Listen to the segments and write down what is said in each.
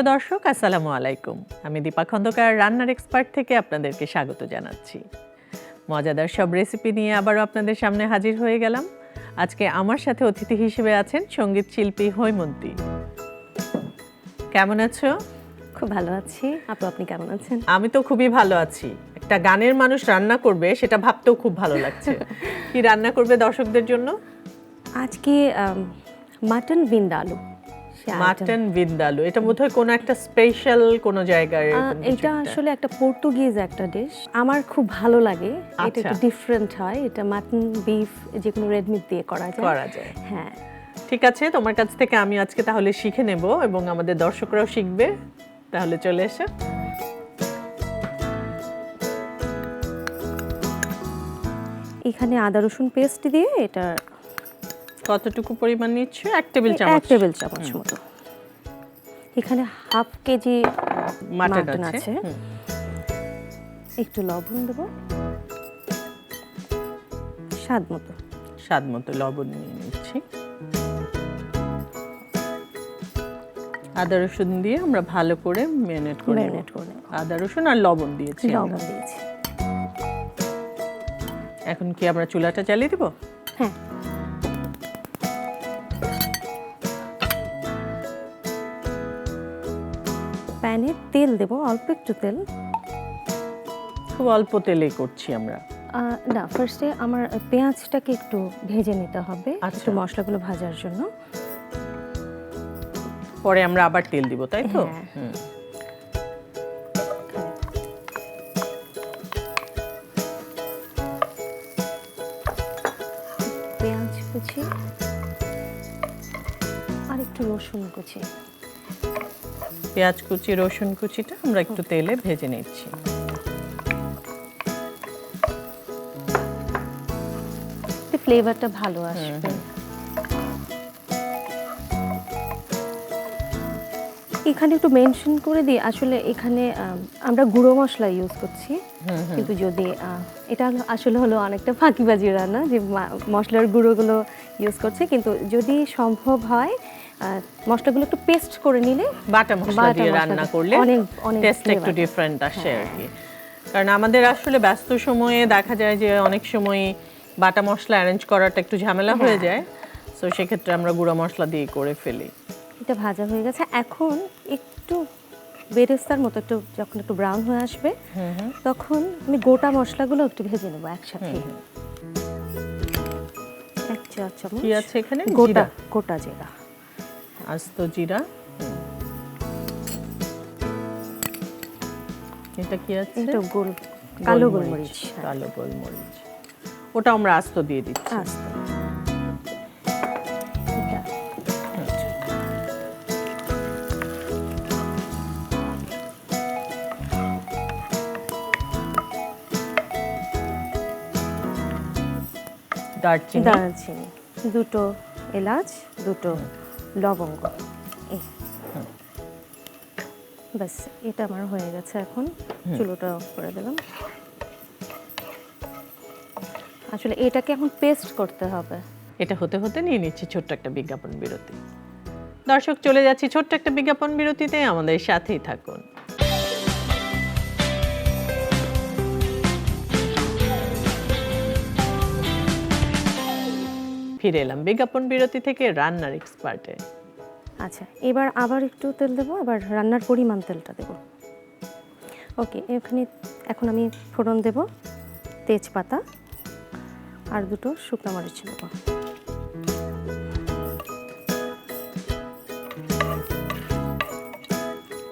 প্রিয় দর্শক আসসালামু আলাইকুম। আমি দীপা খন্দকার রান্নার এক্সপার্ট থেকে আপনাদেরকে স্বাগত জানাচ্ছি। মজাদার সব রেসিপি নিয়ে আবারও আপনাদের সামনে হাজির হয়ে গেলাম। আজকে আমার সাথে অতিথি হিসেবে আছেন সংগীত শিল্পী হৈমন্তী। কেমন আছো? খুব ভালো আছি। আপু আপনি কেমন আছেন? আমি তো খুবই ভালো আছি। একটা গানের মানুষ রান্না করবে সেটা ভাবতেও খুব ভালো লাগছে। কি রান্না করবে দর্শকদের জন্য? আজকে মাটন বিন্দালু মাটন বিন্দালু এটা বোধহয় কোনো একটা স্পেশাল কোনো কিছু এটা আসলে একটা পর্তুগিজ একটা ডিশ আমার খুব ভালো লাগে। এটা আচ্ছা। একটু ডিফারেন্ট হয়। এটা মাটন বিফ যে কোনো রেড মিট দিয়ে করা যায়। করা যায়। হ্যাঁ। ঠিক আছে তোমার কাছ থেকে আমি আজকে তাহলে শিখে নেব এবং আমাদের দর্শকরাও শিখবে। তাহলে চলে এসো। এখানে আদা রসুন পেস্ট দিয়ে এটা কতটুকু পরিমাণ নিচ্ছ? এক টেবিল চামচ। এক টেবিল চামচ মতো। এখানে হাফ কেজি মাটন আছে। একটু লবণ দেবো। স্বাদ মতো। স্বাদ মতো লবণ নিয়ে নিচ্ছি। আদা রসুন দিয়ে আমরা ভালো করে ম্যারিনেট করে নেব। করে আদা রসুন আর লবণ দিয়েছি লবণ দিয়েছি। এখন কি আমরা চুলাটা চালিয়ে দেবো? হ্যাঁ। প্যানে তেল দেবো অল্প একটু তেল খুব অল্প তেলে করছি আমরা না ফার্স্টে আমার পেঁয়াজটাকে একটু ভেজে নিতে হবে আচ্ছা। একটু মশলাগুলো ভাজার জন্য পরে আমরা আবার তেল দিব তাই তো হ্যাঁ। হুম। পেঁয়াজ কুচি আর একটু রসুন কুচি পেঁয়াজ কুচি রসুন কুচিটা আমরা একটু তেলে ভেজে নিচ্ছি। ফ্লেভারটা ভালো আসবে। এখানে একটু মেনশন করে দিই আসলে এখানে আম, আমরা গুঁড়ো মশলা ইউজ করছি। কিন্তু যদি এটা আসলে হলো অনেকটা ফাঁকিবাজি রান্না যে মশলার গুঁড়োগুলো ইউজ করছে। কিন্তু যদি সম্ভব হয় মশলাগুলো একটু পেস্ট করে নিলে বাটা মশলা দিয়ে রান্না করলে অনেক- অনেক টেস্ট একটু। ডিফারেন্ট আসে আর কি। কারণ আমাদের আসলে ব্যস্ত সময়ে দেখা যায় যে অনেক সময় বাটা মশলা অ্যারেঞ্জ করাটা একটু ঝামেলা হয়ে হ্যাঁ। যায় তো সেক্ষেত্রে আমরা গুঁড়া মশলা দিয়ে করে ফেলি। এটা ভাজা হয়ে গেছে। এখন একটু বেরেস্তার মতো একটু যখন একটু ব্রাউন হয়ে আসবে তখন আমি গোটা মশলাগুলো একটু ভেজে নেব একসাথে। এক চা চামচ কি আছে এখানে? গোটা গোটা জিরা। আস্ত জিরা। এটা কি আছে? এটা গোল কালো গোলমরিচ হ্যাঁ, কালো গোলমরিচ। ওটা আমরা আস্ত দিয়ে দিচ্ছি। আস্ত। দারচিনি। দারচিনি। দুটো এলাচ দুটো লবঙ্গ। এই ব্যাস এটা আমার হয়ে গেছে এখন। চুলোটা অফ করে দিলাম। আসলে এটাকে এখন পেস্ট করতে হবে। এটা হতে হতে নিয়ে নিচ্ছি ছোট্ট একটা বিজ্ঞাপন বিরতি। দর্শক চলে যাচ্ছি ছোট্ট একটা বিজ্ঞাপন বিরতিতে। আমাদের সাথেই থাকুন। ফিরে এলাম। বিজ্ঞাপন বিরতি থেকে রান্নার এক্সপার্টে আচ্ছা এবার আবার একটু তেল দেবো আবার রান্নার পরিমাণ তেলটা দেবো। ওকে এখানে এখন আমি ফোড়ন দেব তেজপাতা আর দুটো শুকনো মরিচ দেবো।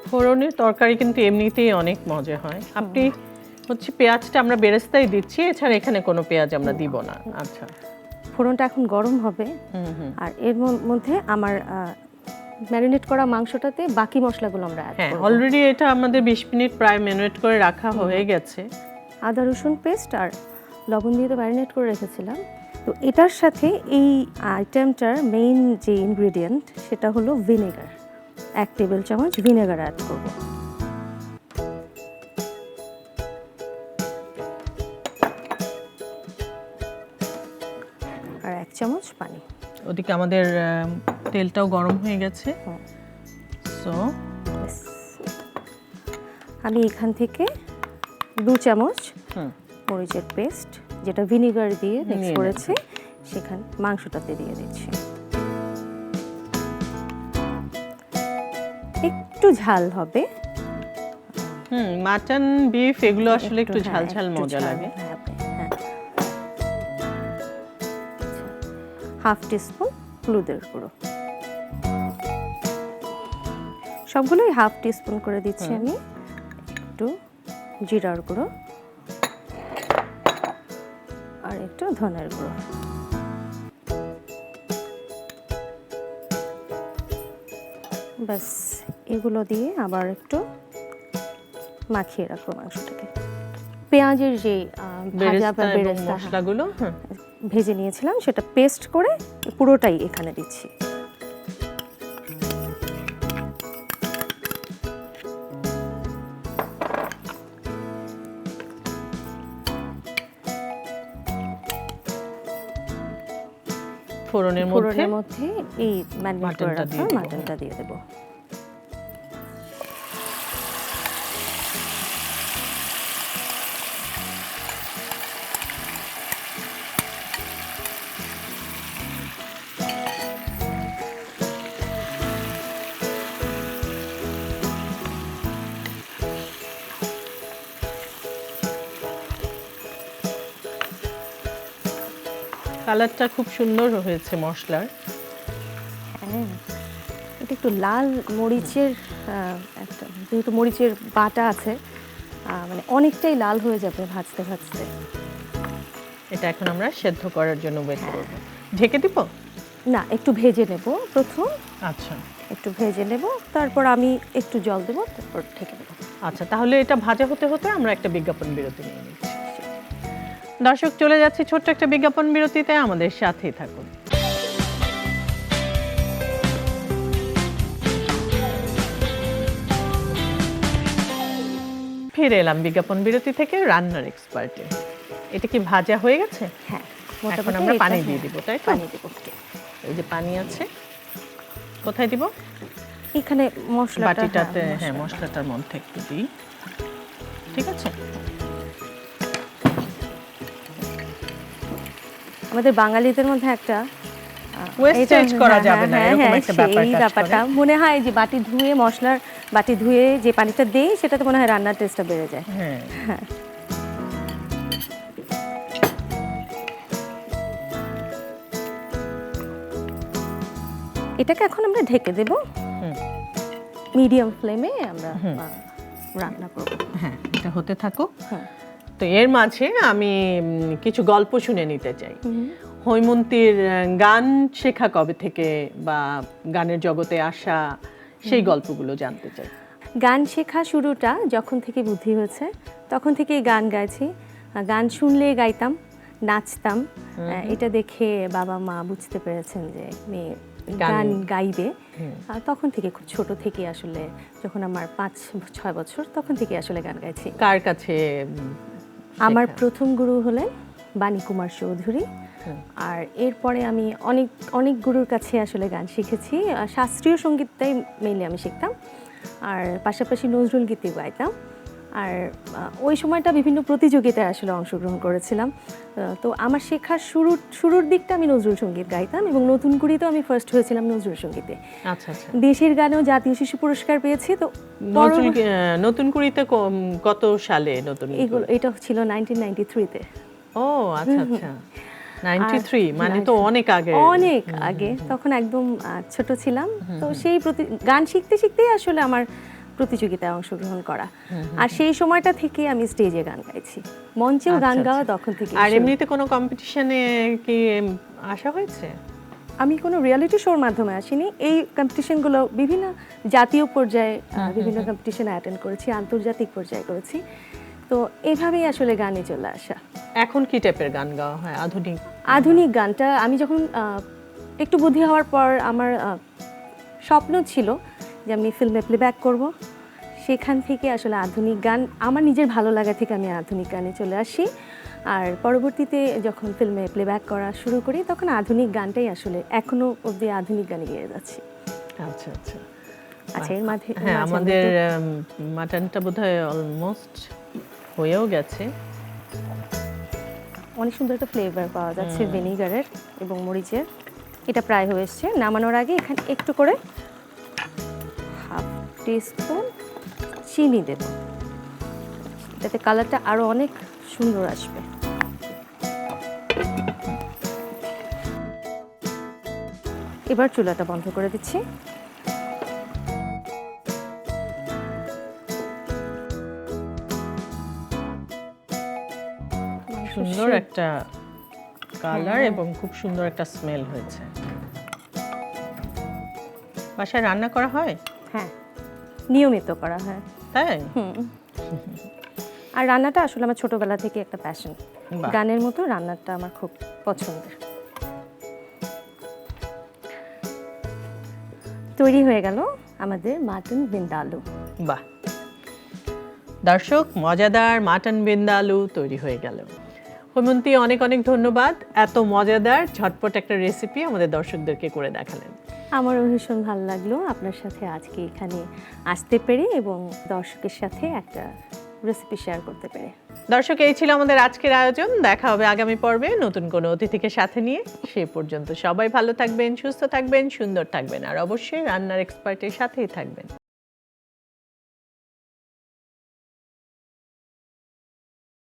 ফোড়নের তরকারি কিন্তু এমনিতেই অনেক মজা হয়। আপনি হচ্ছে পেঁয়াজটা আমরা বেরেস্তাই দিচ্ছি এছাড়া এখানে কোনো পেঁয়াজ আমরা দিব না। আচ্ছা। ফোড়নটা এখন গরম হবে। আর এর মধ্যে আমার ম্যারিনেট করা মাংসটাতে বাকি মশলাগুলো আমরা অ্যাড হ্যাঁ অলরেডি এটা আমাদের বিশ মিনিট প্রায় ম্যারিনেট করে রাখা হয়ে গেছে। আদা রসুন পেস্ট আর লবণ দিয়ে তো ম্যারিনেট করে রেখেছিলাম। তো এটার সাথে এই আইটেমটার মেইন যে ইনগ্রেডিয়েন্ট সেটা হলো ভিনেগার এক টেবিল চামচ ভিনেগার অ্যাড করব। পানি। ওদিকে আমাদের তেলটাও গরম হয়ে গেছে। সো আমি এখান থেকে দু চামচ মরিচের পেস্ট যেটা ভিনিগার দিয়ে মিক্স করেছি সেখানে মাংসটাতে দিয়ে দিচ্ছি। একটু ঝাল হবে। হুম মাটন বিফ এগুলো আসলে একটু ঝাল হ্যাঁ, ঝাল মজা ঝাল, লাগে। হাফ টিস্পুন হলুদের গুঁড়ো। সবগুলোই হাফ টিস্পুন করে দিচ্ছি আমি। একটু জিরার গুঁড়ো। আর একটু ধনের গুঁড়ো। ব্যাস এগুলো দিয়ে আবার একটু মাখিয়ে রাখব মাংসটাকে। পেঁয়াজের যে ভাজা বা বেরেস্তা হ্যাঁ, মশলাগুলো ভেজে নিয়েছিলাম সেটা পেস্ট করে পুরোটাই এখানে দিচ্ছি। ফোড়নের মধ্যে এই ম্যারিনেট করে দিয়ে রাখা মাটনটা দিয়ে দেবো। কালারটা খুব সুন্দর হয়েছে মশলার। হ্যাঁ এটা একটু লাল মরিচের একটা যেহেতু মরিচের বাটা আছে মানে অনেকটাই লাল হয়ে যাবে ভাজতে ভাজতে। এটা এখন আমরা সেদ্ধ করার জন্য ওয়েট হ্যাঁ। করব। ঢেকে দিব? না একটু ভেজে নেব প্রথম। আচ্ছা। একটু ভেজে নেব তারপর আমি একটু জল দেবো তারপর ঢেকে দেবো। আচ্ছা তাহলে এটা ভাজা হতে হতে আমরা একটা বিজ্ঞাপন বিরতি নিয়ে নিচ্ছি দর্শক চলে যাচ্ছি ছোট্ট একটা বিজ্ঞাপন বিরতিতে। আমাদের সাথেই থাকুন। ফিরে এলাম বিজ্ঞাপন বিরতি থেকে রান্নার এক্সপার্টে। এটা কি ভাজা হয়ে গেছে? হ্যাঁ এখন আমরা পানি হ্যাঁ, দিয়ে দিব তাই পানি দেবো এই যে পানি আছে কোথায় দিব? এখানে মশলাটা বাটিটাতে হ্যাঁ, হ্যাঁ মশলাটার মধ্যে একটু দিই। ঠিক আছে? আমাদের বাঙালিদের মধ্যে একটা করা হ্যাঁ, যাবে না, হ্যাঁ, এরকম হ্যাঁ, একটা ব্যাপার সেই ব্যাপারটা। মনে হয় যে বাটি ধুয়ে মশলার বাটি ধুয়ে যে পানিটা দেই সেটাতে মনে হয় রান্নার টেস্টটা বেড়ে যায়। হ্যাঁ। এটাকে এখন আমরা ঢেকে দেব। মিডিয়াম ফ্লেমে আমরা রান্না করব। হ্যাঁ এটা হতে থাকুক। হ্যাঁ। তো এর মাঝে আমি কিছু গল্প শুনে নিতে চাই। হৈমন্তীর গান শেখা কবে থেকে বা গানের জগতে আসা সেই গল্পগুলো জানতে চাই। গান শেখা শুরুটা যখন থেকে বুদ্ধি হয়েছে তখন থেকেই গান গাইছি। গান শুনলে গাইতাম নাচতাম। এটা দেখে বাবা মা বুঝতে পেরেছেন যে মেয়ে গান- গাইবে। তখন থেকে খুব ছোট থেকে আসলে যখন আমার পাঁচ ছয় বছর তখন থেকে আসলে গান গাইছি। কার কাছে আমার প্রথম গুরু হলেন বাণী কুমার চৌধুরী আর এরপরে আমি অনেক অনেক গুরুর কাছে আসলে গান শিখেছি। আর শাস্ত্রীয় সঙ্গীতটাই মেইনলি আমি শিখতাম। আর পাশাপাশি নজরুল গীতি গাইতাম। আর ওই সময়টা বিভিন্ন প্রতিযোগিতায় আসলে অংশগ্রহণ করেছিলাম। তো আমার শেখার শুরুর শুরুর দিকটা আমি নজরুল সংগীত গাইতাম এবং নতুন কুড়িতেও আমি ফার্স্ট হয়েছিলাম নজরুল সঙ্গীতে। আচ্ছা আচ্ছা। দেশের গানেও জাতীয় শিশু পুরস্কার পেয়েছি তো নতুন কুড়িতে কত সালে নতুন এগুলো এটা ছিল নাইনটিন নাইনটি থ্রিতে ও আচ্ছা আচ্ছা। মানে তো অনেক আগে। অনেক আগে তখন একদম ছোট ছিলাম। তো সেই প্রতি গান শিখতে শিখতেই আসলে আমার প্রতিযোগিতায় অংশগ্রহণ করা। আর সেই সময়টা থেকে আমি স্টেজে গান গাইছি। মঞ্চেও গান আচ্ছা, গাওয়া আচ্ছা। তখন থেকে আর এমনিতে কোনো কম্পিটিশনে কি আসা হয়েছে? আমি কোনো রিয়েলিটি শোর মাধ্যমে আসিনি। এই কম্পিটিশনগুলো বিভিন্ন জাতীয় পর্যায়ে বিভিন্ন কম্পিটিশনে অ্যাটেন্ড করেছি আন্তর্জাতিক পর্যায়ে করেছি। তো এভাবেই আসলে গানে চলে আসা। এখন কি টাইপের গান গাওয়া হয়? আধুনিক? আধুনিক গানটা আমি যখন একটু বুদ্ধি হওয়ার পর আমার স্বপ্ন ছিল যে আমি ফিল্মে প্লেব্যাক করব। সেখান থেকে আসলে আধুনিক গান আমার নিজের ভালো লাগা থেকে আমি আধুনিক গানে চলে আসি। আর পরবর্তীতে যখন ফিল্মে প্লেব্যাক করা শুরু করি তখন আধুনিক গানটাই আসলে এখনও অবধি আধুনিক গানে গেয়ে যাচ্ছি। আচ্ছা আচ্ছা। আচ্ছা এর মাঝে হ্যাঁ আমাদের মাটনটা বোধহয় অলমোস্ট হয়েও গেছে। অনেক সুন্দর একটা ফ্লেভার পাওয়া যাচ্ছে ভিনিগারের এবং মরিচের। এটা প্রায় হয়ে এসছে। নামানোর আগে এখানে একটু করে হাফ টিস্পুন চিনি দেব। যাতে কালারটা আরও অনেক সুন্দর আসবে। এবার চুলাটা বন্ধ করে দিচ্ছি। সুন্দর একটা কালার এবং খুব সুন্দর একটা স্মেল হয়েছে। বাসায় রান্না করা হয়? হ্যাঁ। নিয়মিত করা হয়। তাই? হুম। আর রান্নাটা আসলে আমার ছোটবেলা থেকে একটা প্যাশন গানের মতো রান্নাটা আমার খুব পছন্দের। তৈরি হয়ে গেল আমাদের মাটন বিন্দালু বাহ। দর্শক মজাদার মাটন বিন্দা আলু তৈরি হয়ে গেল। হৈমন্তী অনেক অনেক ধন্যবাদ। এত মজাদার ঝটপট একটা রেসিপি আমাদের দর্শকদেরকে করে দেখালেন। আমারও ভীষণ ভালো লাগল আপনার সাথে আজকে এখানে আসতে পেরে এবং দর্শকের সাথে একটা রেসিপি শেয়ার করতে পেরে। দর্শক, এই ছিল আমাদের আজকের আয়োজন। দেখা হবে আগামী পর্বে নতুন কোনো অতিথিকে সাথে নিয়ে। সে পর্যন্ত সবাই ভালো থাকবেন, সুস্থ থাকবেন, সুন্দর থাকবেন। আর অবশ্যই রান্নার এক্সপার্টের সাথেই থাকবেন।